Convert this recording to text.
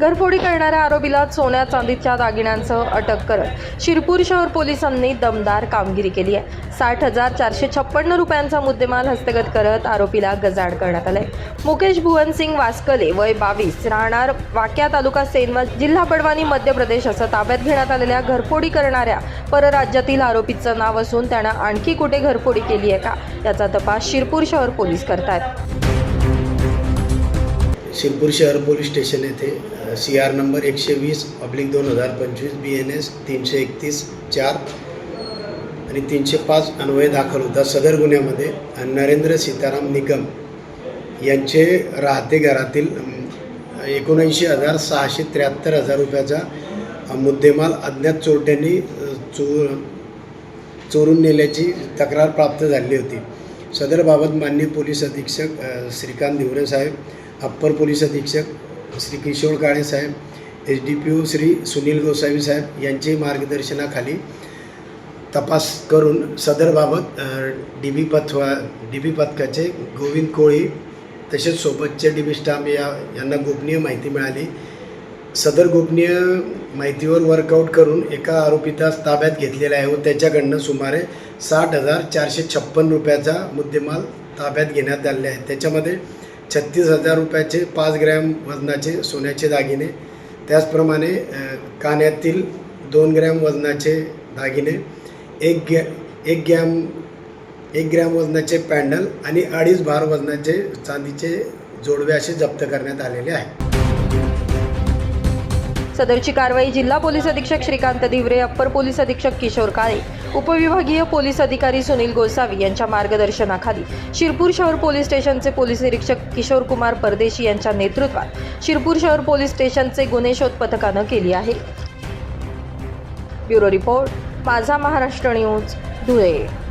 घरफोडी करणाऱ्या आरोपीला सोन्या चांदीच्या दागिन्यांसह अटक करत शिरपूर शहर पोलिसांनी दमदार कामगिरी केली आहे. साठ हजार चारशे छप्पन्न रुपयांचा मुद्देमाल हस्तगत करत आरोपीला गजाड करण्यात आलाय. मुकेश भुवनसिंग वास्कले वय बावीस राहणार वाक्या तालुका सेनवा जिल्हा बडवानी मध्य प्रदेश असं ताब्यात घेण्यात आलेल्या घरफोडी करणाऱ्या परराज्यातील आरोपीचं नाव असून त्यानं आणखी कुठे घरफोडी केली आहे का? याचा तपास शिरपूर शहर पोलीस करतायत. शिरपूर शहर पोलीस स्टेशन येथे सी आर नंबर एकशे वीस पब्लिक दोन हजार पंचवीस बी एन एस तीनशे एकतीस चार आणि तीनशे पाच अन्वय दाखल होता सदर गुन्ह्यामध्ये. नरेंद्र सीताराम निगम यांचे राहते घरातील एकोणऐंशी हजार सहाशे त्र्याहत्तर हजार रुपयाचा मुद्देमाल अज्ञात चोरट्यांनी चोर चो चोरून नेल्याची तक्रार प्राप्त झाली होती. सदरबाबत मान्य पोलीस अधीक्षक श्रीकांत धिवरे साहेब अप्पर पोलीस अधीक्षक श्री किशोर काळे साहेब H D P O Shri Sunil Gosavi साहेब यांचे मार्गदर्शनाखाली तपास करून सदरबाबत डी बी पथवा डी बी पथकाचे गोविंद कोळी तसेच सोबतचे डी बी स्टाफ या यांना गोपनीय माहिती मिळाली. सदर गोपनीय माहितीवर वर्कआउट करून एका आरोपीतास ताब्यात घेतलेला आहे व त्याच्याकडनं सुमारे साठ हजार चारशे छप्पन रुपयाचा मुद्देमाल ताब्यात घेण्यात आलेला आहे. त्याच्यामध्ये छत्तीस हजार रुपयाचे पाच ग्रॅम वजनाचे सोन्याचे दागिने. त्याचप्रमाणे कान्यातील दोन ग्रॅम वजनाचे दागिने एक गॅ एक ग्रॅम एक ग्रॅम वजनाचे पॅन्डल आणि अडीच भार वजनाचे चांदीचे जोडवे असे जप्त करण्यात आलेले आहे. सदरची कारवाई जिल्हा पोलीस अधीक्षक श्रीकांत दिवरे अप्पर पोलीस अधीक्षक किशोर काळे उपविभागीय पोलीस अधिकारी सुनील गोसावी यांच्या मार्गदर्शनाखाली शिरपूर शहर पोलीस स्टेशनचे पोलीस निरीक्षक किशोर कुमार परदेशी यांच्या नेतृत्वात शिरपूर शहर पोलीस स्टेशनचे गुन्हे शोध पथकानं केली आहे. ब्युरो रिपोर्ट माझा महाराष्ट्र न्यूज धुळे.